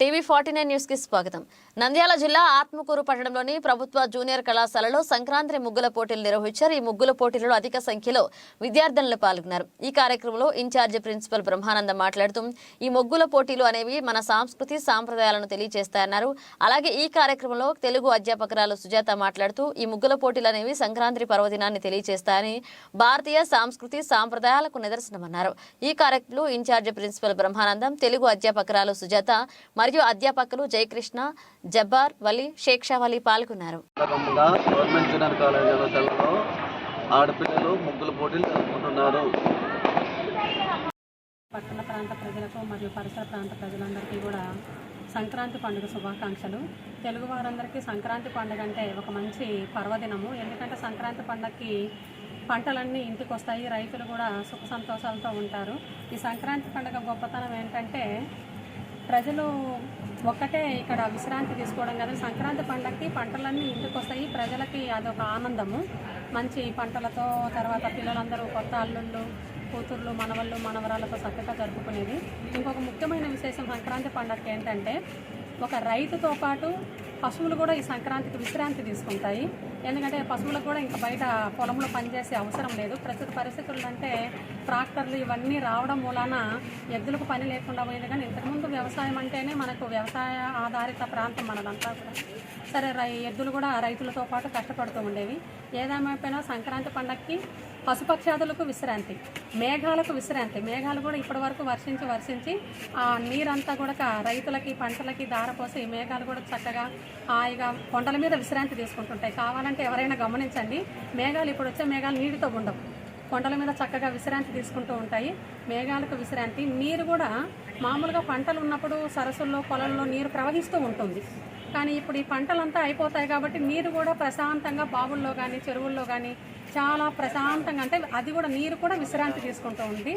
TV forty nine న్యూస్కి స్వాగతం. నంద్యాల జిల్లా ఆత్మకూరు పట్టణంలోని ప్రభుత్వ జూనియర్ కళాశాలలో సంక్రాంతి ముగ్గుల పోటీలు నిర్వహించారు. ఈ ముగ్గుల పోటీలలో అధిక సంఖ్యలో విద్యార్థులు పాల్గొన్నారు. ఈ కార్యక్రమంలో ఇన్ఛార్జి ప్రిన్సిపల్ బ్రహ్మానందం మాట్లాడుతూ ఈ ముగ్గుల పోటీలు అనేవి మన సంస్కృతి సాంప్రదాయాలను తెలియజేస్తాయన్నారు. అలాగే ఈ కార్యక్రమంలో తెలుగు అధ్యాపకురాలు సుజాత మాట్లాడుతూ ఈ ముగ్గుల పోటీలు అనేవి సంక్రాంతి పర్వదినాన్ని తెలియజేస్తాయని భారతీయ సాంస్కృతి సాంప్రదాయాలకు నిదర్శనమన్నారు. ఈ కార్యక్రమంలో ఇన్ఛార్జి ప్రిన్సిపల్ బ్రహ్మానందం తెలుగు అధ్యాపకురాలు సుజాత మరియు అధ్యాపకులు జయకృష్ణ జబ్బార్ వలి షేక్ షా వలి పాల్గొన్నారు ఆడపిల్లలు ముగ్గుల పోటీలు జరుపుకుంటున్నారు. పట్టణ ప్రాంత ప్రజలకు మరియు పరిసర ప్రాంత ప్రజలందరికీ కూడా సంక్రాంతి పండుగ శుభాకాంక్షలు. తెలుగు వారందరికీ సంక్రాంతి పండుగ అంటే ఒక మంచి పర్వదినము. ఎందుకంటే సంక్రాంతి పండగకి పంటలన్నీ ఇంటికి వస్తాయి రైతులు కూడా సుఖ సంతోషాలతో ఉంటారు. ఈ సంక్రాంతి పండుగ గొప్పతనం ఏంటంటే ప్రజలు ఒక్కటే ఇక్కడ విశ్రాంతి తీసుకోవడం కదా. సంక్రాంతి పండగకి పంటలన్నీ ఇంటికి వస్తాయి ప్రజలకి అదొక ఆనందము. మంచి పంటలతో తర్వాత పిల్లలందరూ కొత్త అల్లుళ్ళు కూతుర్లు మనవళ్ళు మనవరాలతో చక్కగా జరుపుకునేది. ఇంకొక ముఖ్యమైన విశేషం సంక్రాంతి పండగకి ఏంటంటే ఒక రైతుతో పాటు పశువులు కూడా ఈ సంక్రాంతికి విశ్రాంతి తీసుకుంటాయి. ఎందుకంటే పశువులకు కూడా ఇంకా బయట పొలంలో పనిచేసే అవసరం లేదు. ప్రస్తుత పరిస్థితులు అంటే ట్రాక్టర్లు ఇవన్నీ రావడం మూలాన ఎద్దులకు పని లేకుండా పోయింది. కానీ ఇంతకుముందు వ్యవసాయం అంటేనే మనకు వ్యవసాయ ఆధారిత ప్రాంతం మనదంతా కూడా. సరే ఎద్దులు కూడా రైతులతో పాటు కష్టపడుతూ ఉండేవి. ఏదేమైపోయినా సంక్రాంతి పండగకి పశుపక్షాదులకు విశ్రాంతి మేఘాలకు విశ్రాంతి. మేఘాలు కూడా ఇప్పటి వరకు వర్షించి వర్షించి ఆ నీరంతా కూడా రైతులకి పంటలకి దారపోసి పోసి మేఘాలు కూడా చక్కగా హాయిగా కొండల మీద విశ్రాంతి తీసుకుంటుంటాయి. కావాలంటే ఎవరైనా గమనించండి మేఘాలు ఇప్పుడు వచ్చే మేఘాలు నీటితో ఉండవు. కొండల మీద చక్కగా విశ్రాంతి తీసుకుంటూ ఉంటాయి. మేఘాలకు విశ్రాంతి నీరు కూడా మామూలుగా పంటలు ఉన్నప్పుడు సరస్సుల్లో పొలంలో నీరు ప్రవహిస్తూ ఉంటుంది. కానీ ఇప్పుడు ఈ పంటలంతా అయిపోతాయి కాబట్టి నీరు కూడా ప్రశాంతంగా బావుల్లో కానీ చెరువుల్లో కానీ చాలా ప్రశాంతంగా అంటే అది కూడా నీరు కూడా విశ్రాంతి తీసుకుంటూ ఉంది.